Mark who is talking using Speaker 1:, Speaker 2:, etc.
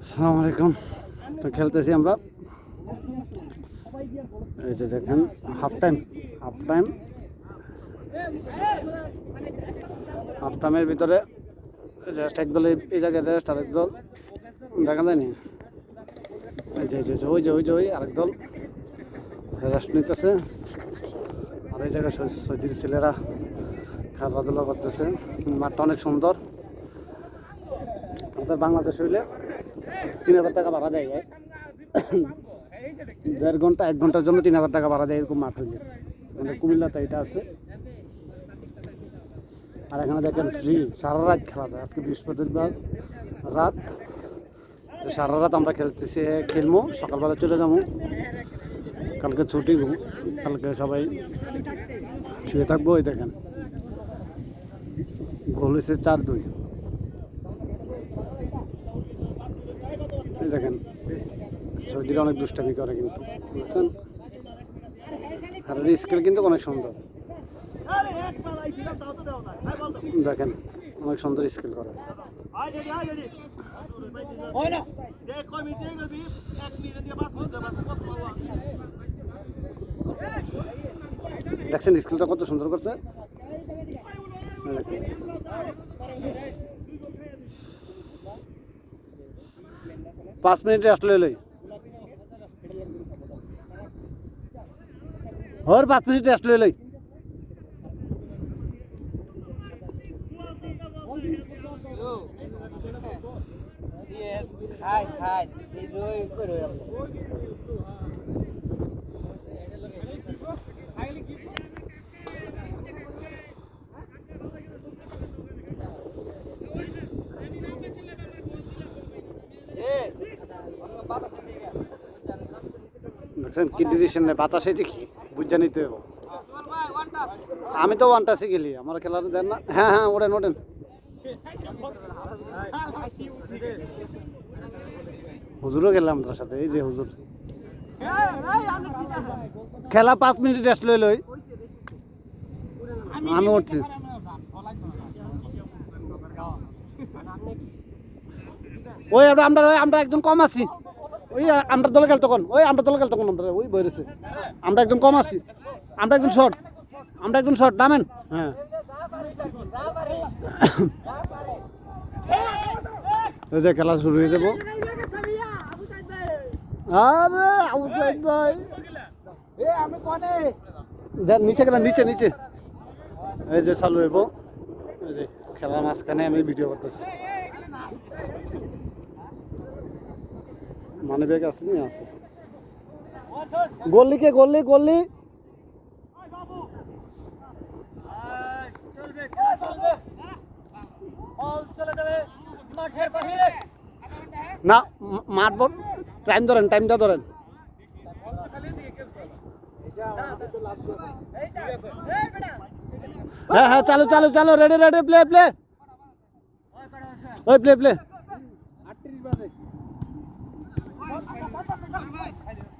Speaker 1: আসসালামু আলাইকুম। তো খেলতেছি আমরা। এই যে দেখেন half time half time half টাইমের ভিতরে রেস্ট এক দল এই- জায়গায় রেস্ট আরেক দল। দেখা যায়নি? এই যে ওই যে ওই যে, ওই আরেক দল রেস্ট নিতেছে। আর এই জায়গায় সৈদির ছেলেরা খেলাধুলা করতেছে। মাঠটা অনেক সুন্দর। আমাদের বাংলাদেশ হইলে তিন হাজার টাকা ভাড়া দেয়। দেড় ঘণ্টা, এক ঘণ্টার জন্য তিন হাজার টাকা ভাড়া দেয় এরকম মাঠ হইলে। আমাদের কুমিল্লাতে এটা আছে। আর এখানে দেখেন ফ্রি, সারা রাত খেলা যায়। আজকে বৃহস্পতিবার রাত। তো সারা রাত আমরা খেলতেছি খেলব সকালবেলা চলে যাব। কালকে ছুটি, ঘুম। কালকে সবাই শুয়ে থাকব ওই দেখেন। গোল হয়েছে চার দুই। দেখেন সৌদিরা অনেক দুষ্টামি করে কিন্তু, বুঝছেন? আর স্কেল কিন্তু অনেক সুন্দর। দেখেন, অনেক সুন্দর স্কেল করে। দেখছেন স্কেলটা কত সুন্দর করছে? দেখেন। পাঁচ মিনিটে আসলে লই হর পাঁচ মিনিটে আসলে লই
Speaker 2: খাই খাই
Speaker 1: দেখছেন কি ডিসিশন নেই বাতাসে দেখি, বুঝা নিতে হবে। আমি তো ওয়ান টাসে গেলি আমার খেলার দেন না। হ্যাঁ হ্যাঁ ওঠেন ওঠেন। হুজুরও গেলাম তার সাথে, এই যে হুজুর। খেলা পাঁচ মিনিট রেস্ট লই লই। আমি উঠছি। ওই আমরা আমরা একজন কম আছি। ওই আমরা দলে গেল তখন ওই, আমরা দলে গেল তখন আমরা ওই বইরেছে আমরা একজন কম আছি। আমরা একজন শর্ট আমরা একজন শর্ট নামেন? হ্যাঁ। এই যে খেলা শুরু হয়ে যাব। আরে ভাই।
Speaker 2: এ, আমি কোনে?
Speaker 1: নিচে গেলাম নিচে নিচে। এই যে চালু হইব। এই যে খেলার মাঝখানে আমি ভিডিও করতেছি। মানে ব্যাগ আছে নি? আছে। গল্লি কে?
Speaker 2: মাঠের বাহিরে
Speaker 1: না, মাঠ বল টাইম ধরেন টাইমটা ধরেন। হ্যাঁ হ্যাঁ চালু চালু চালু রেডি রেডি প্লে প্লে ওই প্লে প্লে ভাই